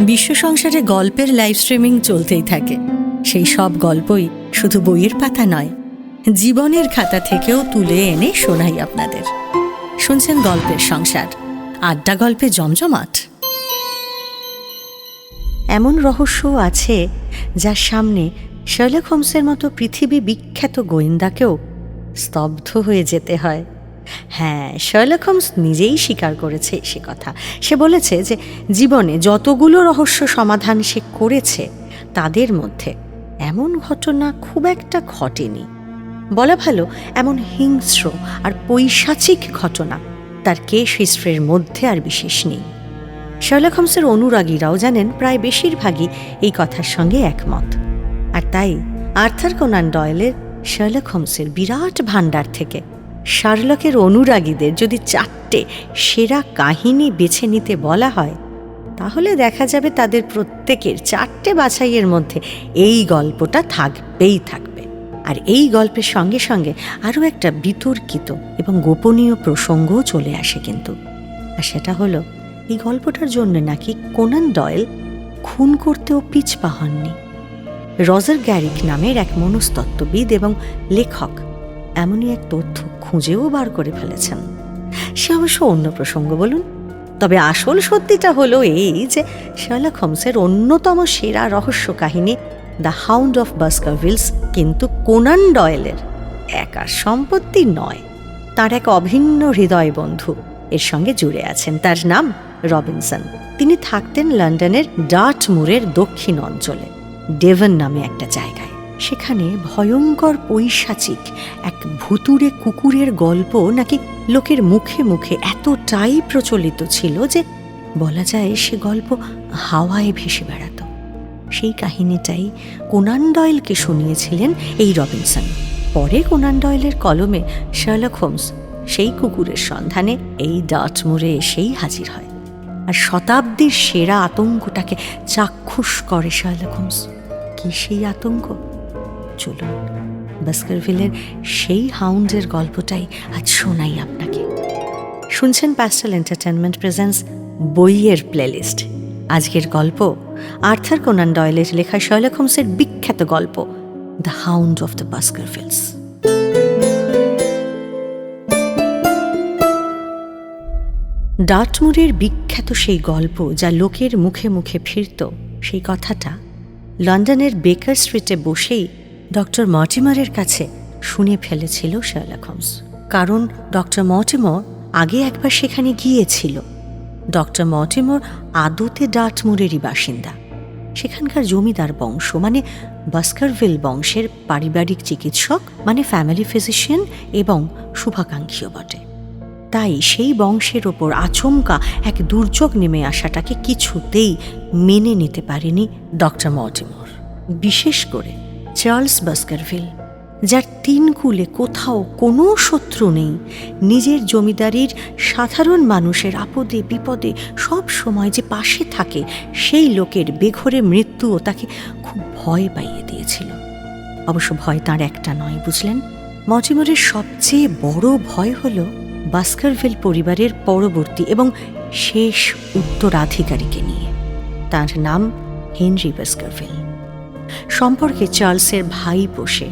বিশ্ব সংসারে গল্পের লাইভ স্ট্রিমিং চলতেই থাকে। সেই সব গল্পই শুধু বইয়ের পাতা নয়, জীবনের খাতা থেকেও তুলে এনে শোনাই আপনাদের। শুনছেন গল্পের সংসার, আড্ডা গল্পে জমজমাট। এমন রহস্য আছে যার সামনে শার্লক হোমসের মতো পৃথিবী বিখ্যাত গোয়েন্দাকেও স্তব্ধ হয়ে যেতে হয়। হ্যাঁ শার্লক হোমস নিজেই স্বীকার করেছে সে কথা। সে বলেছে যে, জীবনে যতগুলো রহস্য সমাধান সে করেছে, তাদের মধ্যে এমন ঘটনা খুব একটা ঘটেনি। বলা ভালো, এমন হিংস্র আর পৈশাচিক ঘটনা তার কেশ হিস্ট্রির মধ্যে আর বিশেষ নেই। শার্লক হোমসের অনুরাগীরাও জানেন, প্রায় বেশিরভাগই এই কথার সঙ্গে একমত। আর তাই আর্থার কোনান ডয়েলের শার্লক হোমসের বিরাট ভাণ্ডার থেকে শার্লকের অনুরাগীদের যদি চারটে সেরা কাহিনী বেছে নিতে বলা হয়, তাহলে দেখা যাবে তাদের প্রত্যেকের চারটে বাছাইয়ের মধ্যে এই গল্পটা থাকবেই থাকবে। আর এই গল্পের সঙ্গে সঙ্গে আরও একটা বিতর্কিত এবং গোপনীয় প্রসঙ্গও চলে আসে কিন্তু। আর সেটা হলো, এই গল্পটার জন্য নাকি কোনান ডয়েল খুন করতেও পিছপা হননি। রজার গ্যারিক নামের এক মনস্তত্ত্ববিদ এবং লেখক এমনই এক তথ্য খুঁজেও বার করে ফেলেছেন। সে অবশ্য অন্য প্রসঙ্গ বলুন। তবে আসল সত্যিটা হলো এই যে শার্লক হোমসের অন্যতম সেরা রহস্য কাহিনী দ্য হাউন্ড অফ বাস্কারভিলস কিন্তু কোনান ডয়েলের একার সম্পত্তি নয়। তার এক অভিন্ন হৃদয় বন্ধু এর সঙ্গে জুড়ে আছেন। তার নাম রবিনসন। তিনি থাকতেন লন্ডনের ডার্টমুরের দক্ষিণ অঞ্চলে। ডেভন নামে একটা জায়গায়। সেখানে ভয়ঙ্কর পৈশাচিক এক ভুতুড়ে কুকুরের গল্প নাকি লোকের মুখে মুখে এতটাই প্রচলিত ছিল যে বলা যায় সে গল্প হাওয়ায় ভেসে বেড়াতো। সেই কাহিনীটাই কোনান ডয়েলকে শুনিয়েছিলেন এই রবিনসন। পরে কোনান ডয়েলের কলমে শার্লক হোমস, সেই কুকুরের সন্ধানে এই ডাটমুরে এসেই হাজির হয়। আর শতাব্দীর সেরা আতঙ্কটাকে চাক্ষুষ করে শার্লক হোমস। কি সেই আতঙ্ক? চলুন। বাস্কারভিলের সেই হাউন্ডের গল্পটাই আজ শোনাই আপনাকে। শুনছেন প্যাস্টাল এন্টারটেনমেন্ট প্রেজেন্স বইয়ের প্লেলিস্ট আজকের গল্প আর্থার কোনান ডয়েলের লেখা শার্লক হোমসের বিখ্যাত গল্প the hound of the Baskervilles ডাটমুরের বিখ্যাত সেই গল্প যা লোকের মুখে মুখে ফিরত, সেই কথাটা লন্ডনের বেকার স্ট্রিটে বসেই ডক্টর মর্টিমারের কাছে শুনে ফেলেছিল শার্লক হোমস। কারণ ডক্টর মর্টিমর আগে একবার সেখানে গিয়েছিল। ডক্টর মর্টিমর আদতে ডাটমুরেরই বাসিন্দা। সেখানকার জমিদার বংশ মানে বাস্কারভিল বংশের পারিবারিক চিকিৎসক মানে ফ্যামিলি ফিজিশিয়ান এবং শুভাকাঙ্ক্ষীও বটে। তাই সেই বংশের ওপর আচমকা এক দুর্যোগ নেমে আসাটাকে কিছুতেই মেনে নিতে পারেনি ডক্টর মর্টিমর। বিশেষ করে চার্লস বাস্কারভিল যার তিন কুলে কোথাও কোনো শত্রু নেই, নিজের জমিদারির সাধারণ মানুষের আপদে, বিপদে, সব সময় যে পাশে থাকে, সেই লোকের বেঘরে মৃত্যুও তাকে খুব ভয় পাইয়ে দিয়েছিল। অবশ্য ভয় তার একটা নয়, বুঝলেন? মর্টিমরের সবচেয়ে বড় ভয় হল বাস্কারভিল পরিবারের পরবর্তী এবং শেষ উত্তরাধিকারীকে নিয়ে। তার নাম হেনরি বাস্কারভিল সম্পর্কে চার্লসের ভাই পোষে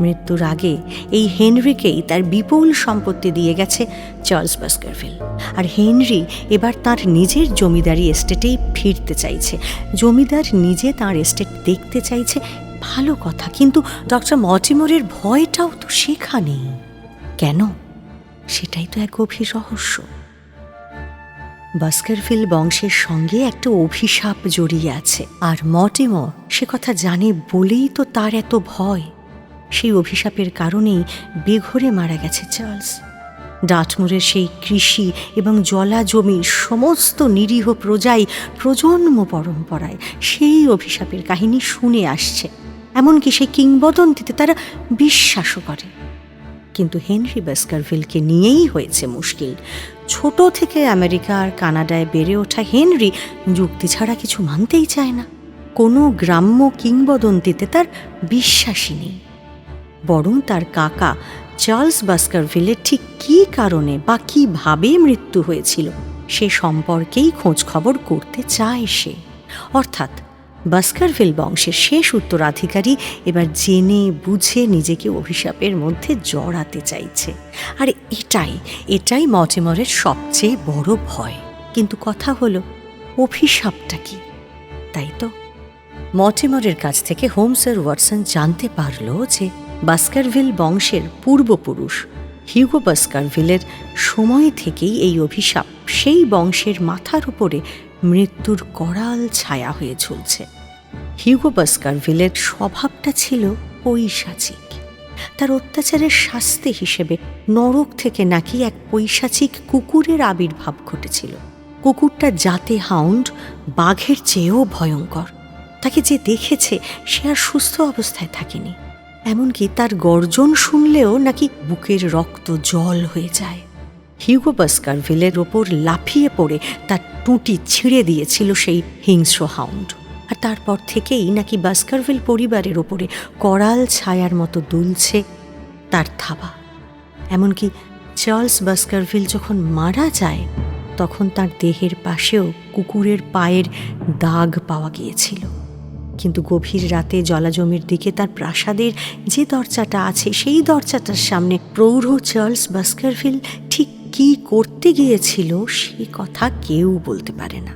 মৃত্যুর আগে এই হেনরিকেই তার বিপুল সম্পত্তি দিয়ে গেছে চার্লস বাস্কারভিল আর হেনরি এবার তার নিজের জমিদারি এস্টেটেই ফিরতে চাইছে। জমিদার নিজে তার এস্টেট দেখতে চাইছে, ভালো কথা। কিন্তু ডক্টর মটিমোরের ভয়টাও তো সেখানেই। কেন? সেটাই তো এক গভীর রহস্য। বাস্কারভিল বংশের সঙ্গে একটা অভিশাপ জড়িয়ে আছে। আর মটিমো সে কথা জানে বলেই তো তার এত ভয়। সেই অভিশাপের কারণেই বেঘরে মারা গেছে চার্লস। ডাটমুরের সেই কৃষি এবং জলা জমির সমস্ত নিরীহ প্রজাই প্রজন্ম পরম্পরায় সেই অভিশাপের কাহিনী শুনে আসছে। এমনকি সেই কিংবদন্তিতে তারা বিশ্বাসও করে। কিন্তু হেনরি বাস্কারভিলকে নিয়েই হয়েছে মুশকিল। ছোট থেকে আমেরিকা আর কানাডায় বেড়ে ওঠা হেনরি যুক্তি ছাড়া কিছু মানতেই চায় না। কোনো গ্রাম্য কিংবদন্তিতে তার বিশ্বাসই নেই। বরং তার কাকা চার্লস বাস্কারভিলের ঠিক কী কারণে বা কীভাবে মৃত্যু হয়েছিল সে সম্পর্কেই খোঁজ খবর করতে চায় সে। অর্থাৎ বাস্কারভিল বংশের শেষ উত্তরাধিকারী এবার জেনে বুঝে নিজেকে অভিশাপের মধ্যে জড়াতে চাইছে। আর এটাই এটাই মটিমরের সবচেয়ে বড় ভয়। কিন্তু কথা হলো, অভিশাপটা কি? তাই তো। মটিমরের কাছ থেকে হোমসার ওয়াটসন জানতে পারল যে বাস্কারভিল বংশের পূর্বপুরুষ হিউগো বাস্কারভিলের সময় থেকেই এই অভিশাপ সেই বংশের মাথার উপরে মৃত্যুর করাল ছায়া হয়ে ঝুলছে। হিউগো বাস্কারভিলের স্বভাবটা ছিল পৈশাচিক। তার অত্যাচারের শাস্তি হিসেবে নরক থেকে নাকি এক পৈশাচিক কুকুরের আবির্ভাব ঘটেছিল। কুকুরটা জাতে হাউন্ড, বাঘের চেয়েও ভয়ঙ্কর। তাকে যে দেখেছে, সে আর সুস্থ অবস্থায় থাকেনি। এমনকি তার গর্জন শুনলেও নাকি বুকের রক্ত জল হয়ে যায়। হিউগো বাস্কারভিলের ওপর লাফিয়ে পড়ে তার টুটি ছিঁড়ে দিয়েছিল সেই হিংস্র হাউন্ড আর তারপর থেকেই নাকি বাস্কারভিল পরিবারের ওপরে করাল ছায়ার মতো দুলছে তার থাবা। এমনকি চার্লস বাস্কারভিল যখন মারা যায়, তখন তার দেহের পাশেও কুকুরের পায়ের দাগ পাওয়া গিয়েছিল। কিন্তু গভীর রাতে জলাজমির দিকে তার প্রাসাদের যে দরজাটা আছে, সেই দরজাটার সামনে প্রৌঢ় চার্লস বাস্কারভিল ঠিক কী করতে গিয়েছিল সে কথা কেউ বলতে পারে না।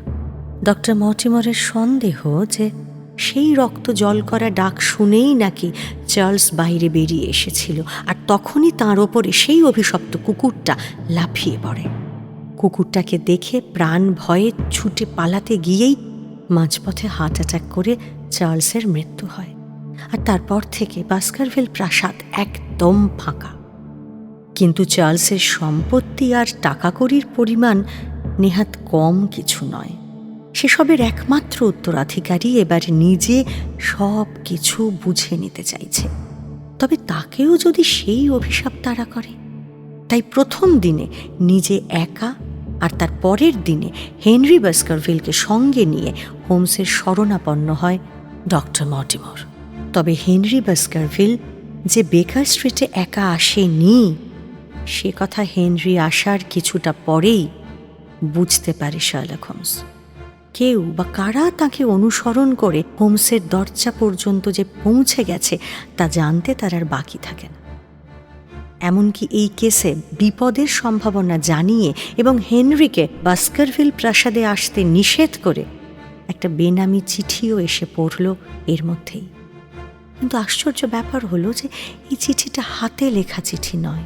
ডক্টর মটিমরের সন্দেহ যে সেই রক্ত জল করা ডাক শুনেই নাকি চার্লস বাইরে বেরিয়ে এসেছিল আর তখনই তার ওপরে সেই অভিশপ্ত কুকুরটা লাফিয়ে পড়ে। কুকুরটাকে দেখে প্রাণ ভয়ে ছুটে পালাতে গিয়েই মাঝপথে হার্ট অ্যাটাক করে চার্লসের মৃত্যু হয়। আর তারপর থেকে বাস্কারভিল প্রাসাদ একদম ফাঁকা। কিন্তু চার্লসের সম্পত্তি আর টাকা কড়ির পরিমাণ নেহাত কম কিছু নয়। সেসবের একমাত্র উত্তরাধিকারী এবার নিজে সব কিছু বুঝে নিতে চাইছে। তবে তাকেও যদি সেই অভিশাপ তাড়া করে। তাই প্রথম দিনে নিজে একা আর তার পরের দিনে হেনরি বাস্কারভিলকে সঙ্গে নিয়ে হোমসের শরণাপন্ন হয় ডক্টর মটিমর তবে হেনরি বাস্কারভিল যে বেকার স্ট্রিটে একা আসেনি সে কথা হেনরি আসার কিছুটা পরেই বুঝতে পারে শার্লক হোমস। কেউ বা কারা তাকে অনুসরণ করে হোমসের দরজা পর্যন্ত যে পৌঁছে গেছে তা জানতে তার আর বাকি থাকে না। এমনকি এই কেসে বিপদের সম্ভাবনা জানিয়ে এবং হেনরিকে বাস্কারভিল প্রাসাদে আসতে নিষেধ করে একটা বেনামি চিঠিও এসে পড়ল এর মধ্যেই। কিন্তু আশ্চর্য ব্যাপার হলো যে এই চিঠিটা হাতে লেখা চিঠি নয়।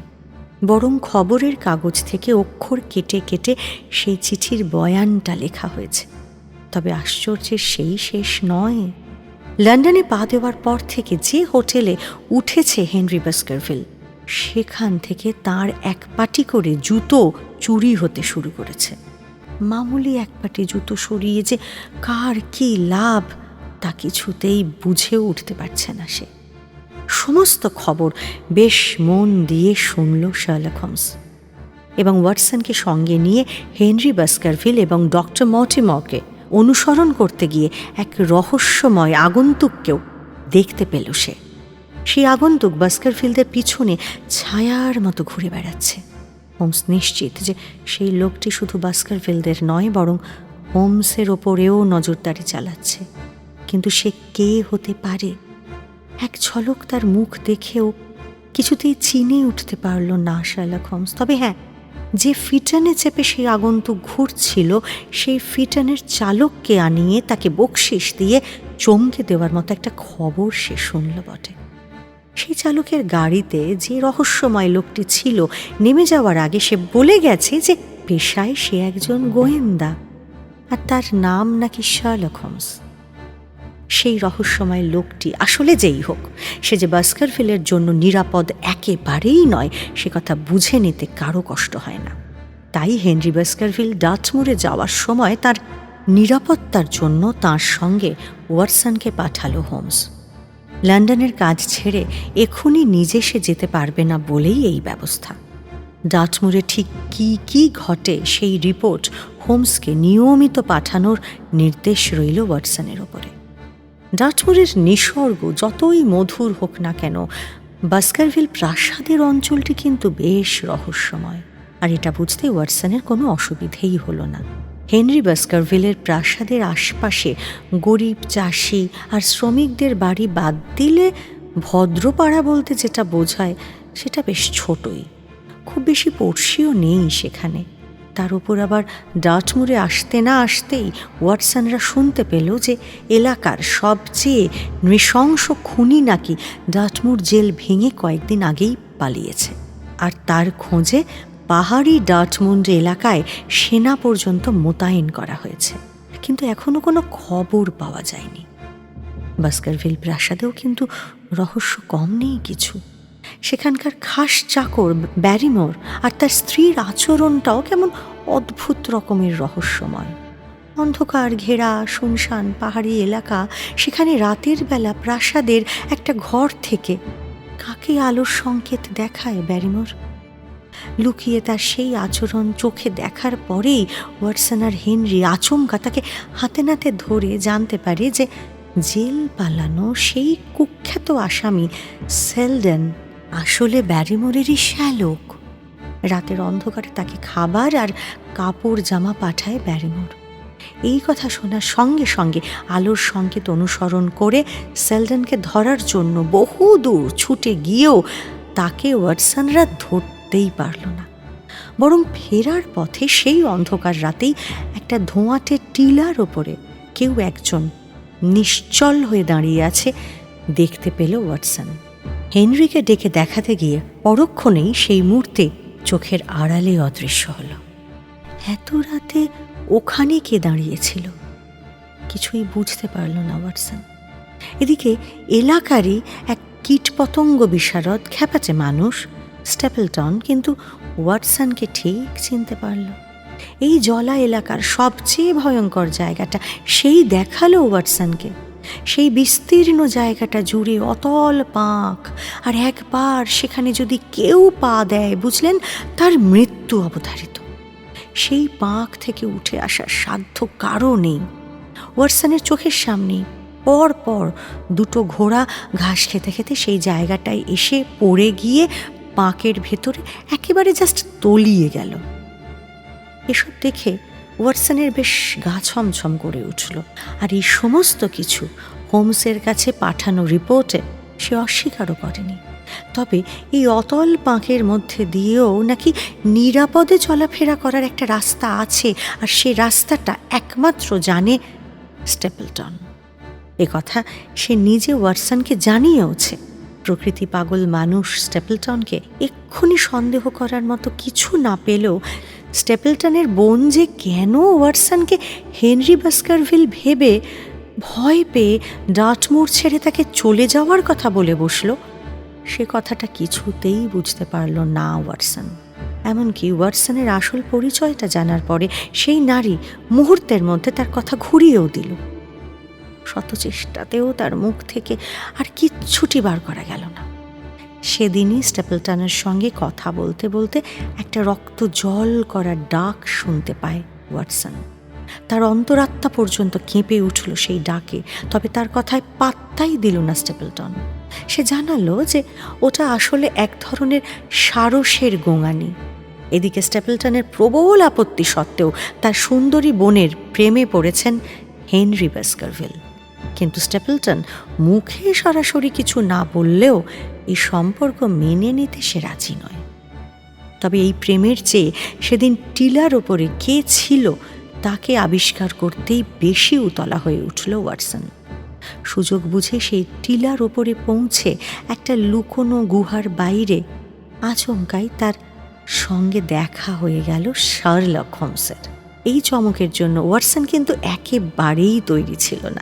বরং খবরের কাগজ থেকে অক্ষর কেটে কেটে সেই চিঠির বয়ানটা লেখা হয়েছে। তবে আশ্চর্যের সেই শেষ নয়। লন্ডনে পা দেওয়ার পর থেকে যে হোটেলে উঠেছে হেনরি বাস্কারভিল সেখান থেকে তার এক পাটি করে জুতো চুরি হতে শুরু করেছে। মামুলি এক পাটি জুতো সরিয়ে যে কার কি লাভ, তা কিছুতেই বুঝেও উঠতে পারছে না সে। সমস্ত খবর বেশ মন দিয়ে শুনল শার্লক হোমস এবং ওয়াটসনকে সঙ্গে নিয়ে হেনরি বাস্কারভিল এবং ডক্টর মটিমরকে অনুসরণ করতে গিয়ে এক রহস্যময় আগন্তুককেও দেখতে পেল সে। সেই আগন্তুক বাস্কারফিল্ডের পিছনে ছায়ার মতো ঘুরে বেড়াচ্ছে। হোমস নিশ্চিত যে সেই লোকটি শুধু বাস্কারফিল্ডের নয়, বরং হোমসের ওপরেও নজরদারি চালাচ্ছে। কিন্তু সে কে হতে পারে? এক ঝলক তার মুখ দেখেও কিছুতেই চিনে উঠতে পারল না শার্লক হোমস। তবে হ্যাঁ যে ফিটানে চেপে সেই আগন্তুক ঘুরছিল, সেই ফিটানের চালককে আনিয়ে তাকে বকশিস দিয়ে চমকে দেওয়ার মতো একটা খবর সে শুনল বটে। সেই চালকের গাড়িতে যে রহস্যময় লোকটি ছিল, নেমে যাওয়ার আগে সে বলে গেছে যে পেশায় সে একজন গোয়েন্দা, আর তার নাম নাকি শার্লক হোমস। সেই রহস্যময় লোকটি আসলে যেই হোক, সে যে বাস্কারফিলের জন্য নিরাপদ একেবারেই নয়, সে কথা বুঝে নিতে কারও কষ্ট হয় না। তাই হেনরি বাস্কারভিল ডাচমুরে যাওয়ার সময় তার নিরাপত্তার জন্য তার সঙ্গে ওয়াটসনকে পাঠালো হোমস। লন্ডনের কাজ ছেড়ে এখনই নিজে সে যেতে পারবে না বলেই এই ব্যবস্থা। ডাটমুরে ঠিক কি কি ঘটে সেই রিপোর্ট হোমসকে নিয়মিত পাঠানোর নির্দেশ রইল ওয়াটসনের ওপরে। ডাটমুরের নিসর্গ যতই মধুর হোক না কেন, বাস্কারভিল প্রাসাদের অঞ্চলটি কিন্তু বেশ রহস্যময়। আর এটা বুঝতে ওয়াটসনের কোনো অসুবিধেই হলো না। হেনরি বাস্কারভিলের প্রাসাদের আশপাশে গরিব চাষি আর শ্রমিকদের বাড়ি বাদ দিলে ভদ্রপাড়া বলতে যেটা বোঝায়, সেটা বেশ ছোটই। খুব বেশি পড়শিও নেই সেখানে। তার উপর আবার ডাটমুরে আসতে না আসতেই ওয়াটসনরা শুনতে পেল যে এলাকার সবচেয়ে নৃশংস খুনি নাকি ডাটমুর জেল ভেঙে কয়েকদিন আগেই পালিয়েছে। আর তার খোঁজে পাহাড়ি ডাটমুন্ড এলাকায় সেনা পর্যন্ত মোতায়েন করা হয়েছে। কিন্তু এখনও কোনো খবর পাওয়া যায়নি। বাস্কারভিল প্রাসাদেও কিন্তু রহস্য কম নেই কিছু। সেখানকার খাস চাকর ব্যারিমোর আর তার স্ত্রীর আচরণটাও কেমন অদ্ভুত রকমের রহস্যময়। অন্ধকার ঘেরা, শুনশান পাহাড়ি এলাকা, সেখানে রাতের বেলা প্রাসাদের একটা ঘর থেকে কাকে আলোর সংকেত দেখায় ব্যারিমোর? লুকিয়ে তার সেই আচরণ চোখে দেখার পরেই ওয়াটসন আর হেনরি আচমকা তাকে হাতে নাতে ধরে জানতে পারে যে জেল পালানো সেই কুখ্যাত আসামি সেলডেন আসলে ব্যারিমোরেরই শ্যালোক। রাতের অন্ধকারে তাকে খাবার আর কাপড় জামা পাঠায় ব্যারিমোর। এই কথা শোনার সঙ্গে সঙ্গে আলোর সংকেত অনুসরণ করে সেলডনকে ধরার জন্য বহু দূর ছুটে গিয়েও তাকে ওয়াটসনরা ধরতেই পারল না। বরং ফেরার পথে সেই অন্ধকার রাতেই একটা ধোঁয়াটে টিলার ওপরে কেউ একজন নিশ্চল হয়ে দাঁড়িয়ে আছে, দেখতে পেল ওয়াটসন। হেনরিকে ডেকে দেখাতে গিয়ে পরক্ষণেই সেই মূর্তি চোখের আড়ালে অদৃশ্য হল। এত রাতে ওখানে কে দাঁড়িয়েছিল? কিছুই বুঝতে পারল না ওয়াটসন। এদিকে এলাকারই এক কীটপতঙ্গ বিশারদ খ্যাপাচে মানুষ, স্টেপলটন, কিন্তু ওয়াটসনকে ঠিক চিনতে পারল। এই জলা এলাকার সবচেয়ে ভয়ঙ্কর জায়গাটা সেই দেখাল ওয়াটসনকে। সেই বিস্তীর্ণ জায়গাটা জুড়ে অতল পাঁক। আর একবার সেখানে যদি কেউ পা দেয়, বুঝলেন? তার মৃত্যু অবধারিত। সেই পাঁক থেকে উঠে আসার সাধ্য কারও নেই। ওয়াটসনের চোখের সামনে পর পর দুটো ঘোড়া ঘাস খেতে খেতে সেই জায়গাটায় এসে পড়ে গিয়ে পাঁকের ভেতরে একেবারে জাস্ট তলিয়ে গেল। এসব দেখে ওয়াটসনের বেশ গা ছমছম করে উঠল। আর এই সমস্ত কিছু হোমসের কাছে পাঠানো রিপোর্টে সে অস্বীকারও করেনি। তবে এই অতল পাঁকের মধ্যে দিয়েও নাকি নিরাপদে চলাফেরা করার একটা রাস্তা আছে, আর সে রাস্তাটা একমাত্র জানে স্টেপলটন। এ কথা সে নিজে ওয়াটসনকে জানিয়েওছে। প্রকৃতি পাগল মানুষ স্টেপলটনকে এক্ষুনি সন্দেহ করার মতো কিছু না পেলেও স্টেপলটনের বোন যে কেন ওয়াটসনকে হেনরি বাস্কারভিল ভেবে ভয় পেয়ে ডাটমুর ছেড়ে তাকে চলে যাওয়ার কথা বলে বসল, সে কথাটা কিছুতেই বুঝতে পারল না ওয়াটসন। এমনকি ওয়াটসনের আসল পরিচয়টা জানার পরে সেই নারী মুহূর্তের মধ্যে তার কথা ঘুরিয়েও দিল। শত চেষ্টাতেও তার মুখ থেকে আর কিচ্ছুটি বার করা গেল না। সেদিনই স্টেপলটনের সঙ্গে কথা বলতে বলতে একটা রক্ত জল করা ডাক শুনতে পায় ওয়াটসন। তার অন্তরাত্মা পর্যন্ত কেঁপে উঠল সেই ডাকে, তবে তার কথায় পাত্তাই দিল না স্টেপলটন। সে জানালো যে ওটা আসলে এক ধরনের সারসের গোঙানি। এদিকে স্টেপলটনের প্রবল আপত্তি সত্ত্বেও তার সুন্দরী বোনের প্রেমে পড়েছেন হেনরি বাস্কারভিল। কিন্তু স্টেপলটন মুখে সরাসরি কিছু না বললেও এই সম্পর্ক মেনে নিতে সে রাজি নয়। তবে এই প্রেমের চেয়ে সেদিন টিলার ওপরে কে ছিল তাকে আবিষ্কার করতেই বেশি উতলা হয়ে উঠল ওয়াটসন। সুযোগ বুঝে সেই টিলার ওপরে পৌঁছে একটা লুকোনো গুহার বাইরে আচমকাই তার সঙ্গে দেখা হয়ে গেল শার্লক হোমসের। এই চমকের জন্য ওয়াটসন কিন্তু একেবারেই তৈরি ছিল না।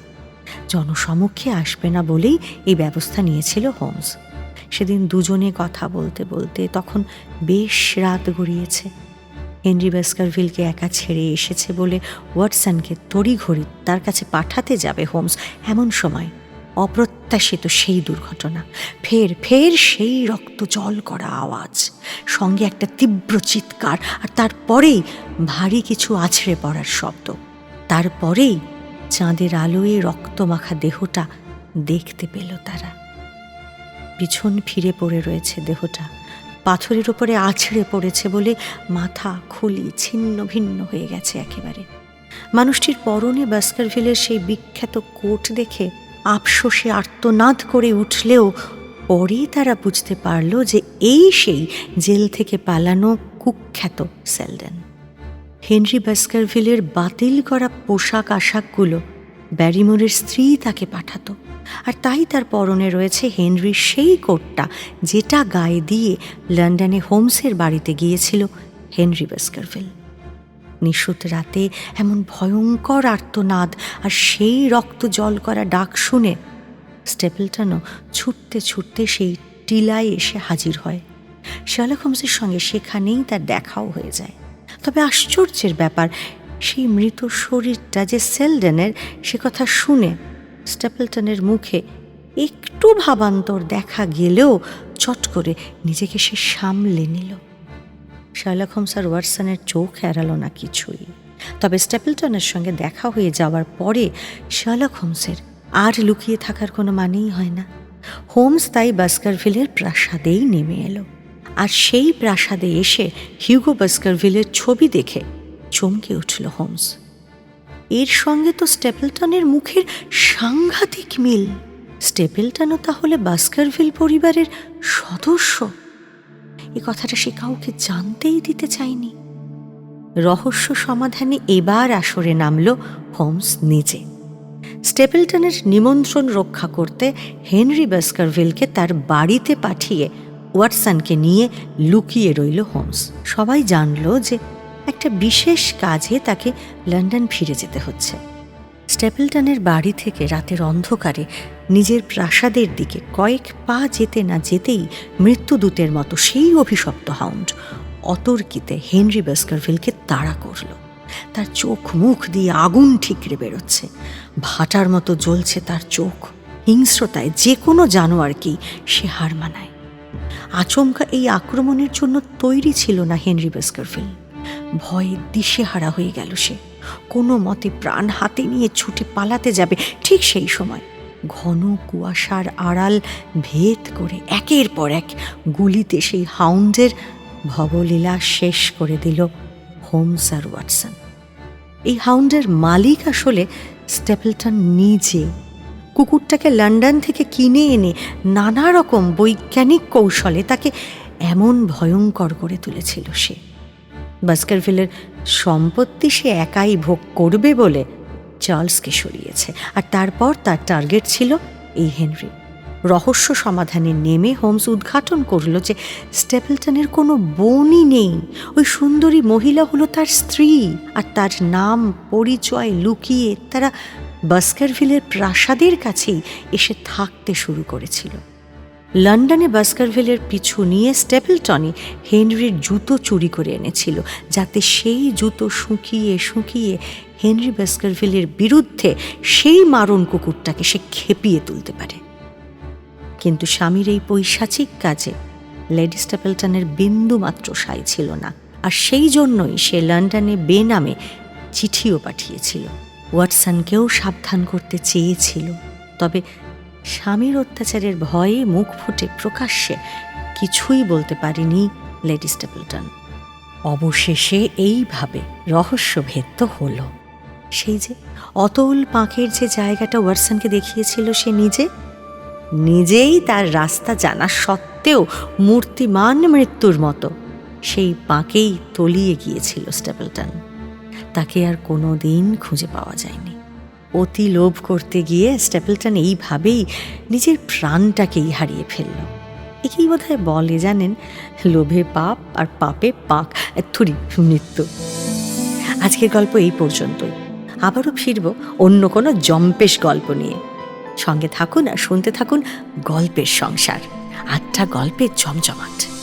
জনসমক্ষে আসবে না বলেই এই ব্যবস্থা নিয়েছিল হোমস। সেদিন দুজনে কথা বলতে বলতে তখন বেশ রাত গড়িয়েছে। হেনরি বেস্কারভিলকে একা ছেড়ে এসেছে বলে ওয়াটসনকে তড়িঘড়ি তার কাছে পাঠাতে যাবে হোমস এমন সময়। অপ্রত্যাশিত সেই দুর্ঘটনা, ফের ফের সেই রক্ত জল করা আওয়াজ, সঙ্গে একটা তীব্র চিৎকার আর তারপরেই ভারী কিছু আছড়ে পড়ার শব্দ। তারপরেই চাঁদের আলোয় রক্তমাখা দেহটা দেখতে পেল তারা। পিছন ফিরে পড়ে রয়েছে দেহটা। পাথরের ওপরে আছড়ে পড়েছে বলে মাথা খুলি ছিন্ন ভিন্ন হয়ে গেছে একেবারে। মানুষটির পরনে বাস্কারভিলের সেই বিখ্যাত কোট দেখে আফসোসে আর্তনাদ করে উঠলেও পরে তারা বুঝতে পারল যে এই সেই জেল থেকে পালানো কুখ্যাত সেলডেন। হেনরি বাস্কারভিলের বাতিল করা পোশাক আশাকগুলো ব্যারিমোরের স্ত্রী তাকে পাঠাতো। আর তাই তার পরনে রয়েছে হেনরির সেই কোটটা, যেটা গায়ে দিয়ে লন্ডনে হোমসের বাড়িতে গিয়েছিল হেনরি বাস্কারভিল। নিশুত রাতে এমন ভয়ঙ্কর আর্তনাদ আর সেই রক্ত জল করা ডাক শুনে স্টেপলটনও ছুটতে ছুটতে সেই টিলায় এসে হাজির হয়। শার্লক হোমসের সঙ্গে সেখানেই তার দেখাও হয়ে যায়। তবে আশ্চর্যের ব্যাপার, সেই মৃত শরীরটা যে সেলডেনের, সে কথা শুনে স্টেপলটনের মুখে একটু ভাবান্তর দেখা গেলেও চট করে নিজেকে সে সামলে নিল। শার্লক হোমস আর ওয়াটসনের চোখ এড়ালো না কিছুই। তবে স্টেপলটনের সঙ্গে দেখা হয়ে যাওয়ার পরে শার্লক হোমসের আর লুকিয়ে থাকার কোনো মানেই হয় না। হোমস তাই বাস্কারভিলের প্রাসাদেই নেমে এলো। আর সেই প্রাসাদে এসে হিউগো বাস্কারভিলের ছবি দেখে চমকে উঠল হোমস এর সঙ্গে তো স্টেপলটনের মুখের সাংঘাতিক মিল। স্টেপেলটনও তাহলে বাস্কারভিল পরিবারের সদস্য। এ কথাটা সে কাউকে জানতেই দিতে চায়নি। রহস্য সমাধানে এবার আসরে নামল হোমস নিজে। স্টেপেলটনের নিমন্ত্রণ রক্ষা করতে হেনরি বাস্কারভিলকে তার বাড়িতে পাঠিয়ে ওয়াটসনকে নিয়ে লুকিয়ে রইল হোমস। সবাই জানল যে একটা বিশেষ কাজে তাকে লন্ডন ফিরে যেতে হচ্ছে। স্টেপলটনের বাড়ি থেকে রাতের অন্ধকারে নিজের প্রাসাদের দিকে কয়েক পা যেতে না যেতেই মৃত্যুদূতের মতো সেই অভিশপ্ত হাউন্ড অতর্কিতে হেনরি বাস্কারভিলকে তাড়া করল। তার চোখ মুখ দিয়ে আগুন ঠিকরে বেরোচ্ছে। ভাটার মতো জ্বলছে তার চোখ। হিংস্রতায় যে কোনো জানোয়ারকেই সে হার মানায়। আচমকা এই আক্রমণের জন্য তৈরি ছিল না হেনরি বাস্কারভিল ভয়ে দিশেহারা হয়ে গেল সে। কোনো মতে প্রাণ হাতে নিয়ে ছুটে পালাতে যাবে ঠিক সেই সময়। ঘন কুয়াশার আড়াল ভেদ করে একের পর এক গুলিতে সেই হাউন্ডের ভবলীলা শেষ করে দিল হোমস আর ওয়াটসন। এই হাউন্ডের মালিক আসলে স্টেপলটন নিজে কুকুরটাকে লন্ডন থেকে কিনে এনে নানা রকম বৈজ্ঞানিক কৌশলে তাকে এমন ভয়ঙ্কর করে তুলেছিল সে। বাস্কারভিলের সম্পত্তি সে একাই ভোগ করবে বলে চার্লসকে সরিয়েছে। আর তারপর তার টার্গেট ছিল এই হেনরি। রহস্য সমাধানে নেমে হোমস উদ্ঘাটন করল যে স্টেপলটনের কোনো বোনই নেই। ওই সুন্দরী মহিলা হলো তার স্ত্রী আর তার নাম, পরিচয় লুকিয়ে তারা বাস্কারভিলের প্রাসাদের কাছেই এসে থাকতে শুরু করেছিল। লন্ডনে বাস্কারভিলের পিছু নিয়ে স্টেপলটনই হেনরির জুতো চুরি করে এনেছিল, যাতে সেই জুতো শুকিয়ে শুকিয়ে হেনরি বাস্কারভিলের বিরুদ্ধে সেই মারণ কুকুরটাকে সে খেপিয়ে তুলতে পারে। কিন্তু স্বামীর এই পৈশাচিক কাজে লেডি স্টেপলটনের বিন্দু মাত্র সাই ছিল না, আর সেই জন্যই সে লন্ডনে বেনামে চিঠিও পাঠিয়েছিল। ওয়াটসনকেও সাবধান করতে চেয়েছিল, তবে স্বামীর অত্যাচারের ভয়ে মুখ ফুটে প্রকাশ্যে কিছুই বলতে পারেনি লেডি স্টেপলটন। অবশেষে এইভাবে রহস্যভেদ তো হলো। সেই যে অতল পাঁকের যে জায়গাটা ওয়াটসনকে দেখিয়েছিল সে নিজে, নিজেই তার রাস্তা জানা সত্ত্বেও মূর্তিমান মৃত্যুর মতো, সেই পাঁকেই তলিয়ে গিয়েছিল স্টেপলটন। তাকে আর কোনো দিন খুঁজে পাওয়া যায়নি। অতি লোভ করতে গিয়ে স্টেপলটন এইভাবেই নিজের প্রাণটাকেই হারিয়ে ফেলল। একেই বোধ বলে, জানেন? লোভে পাপ আর পাপে পাক থুরি মৃত্যু। আজকের গল্প এই পর্যন্তই। আবারও ফিরব অন্য কোনো জম্পেশ গল্প নিয়ে। সঙ্গে থাকুন আর শুনতে থাকুন গল্পের সংসার। আটটা গল্পের জমজমাট।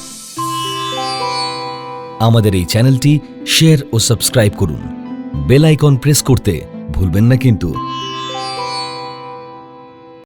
আমাদের এই চ্যানেলটি শেয়ার ও সাবস্ক্রাইব করুন। বেল আইকন প্রেস করতে ভুলবেন না কিন্তু।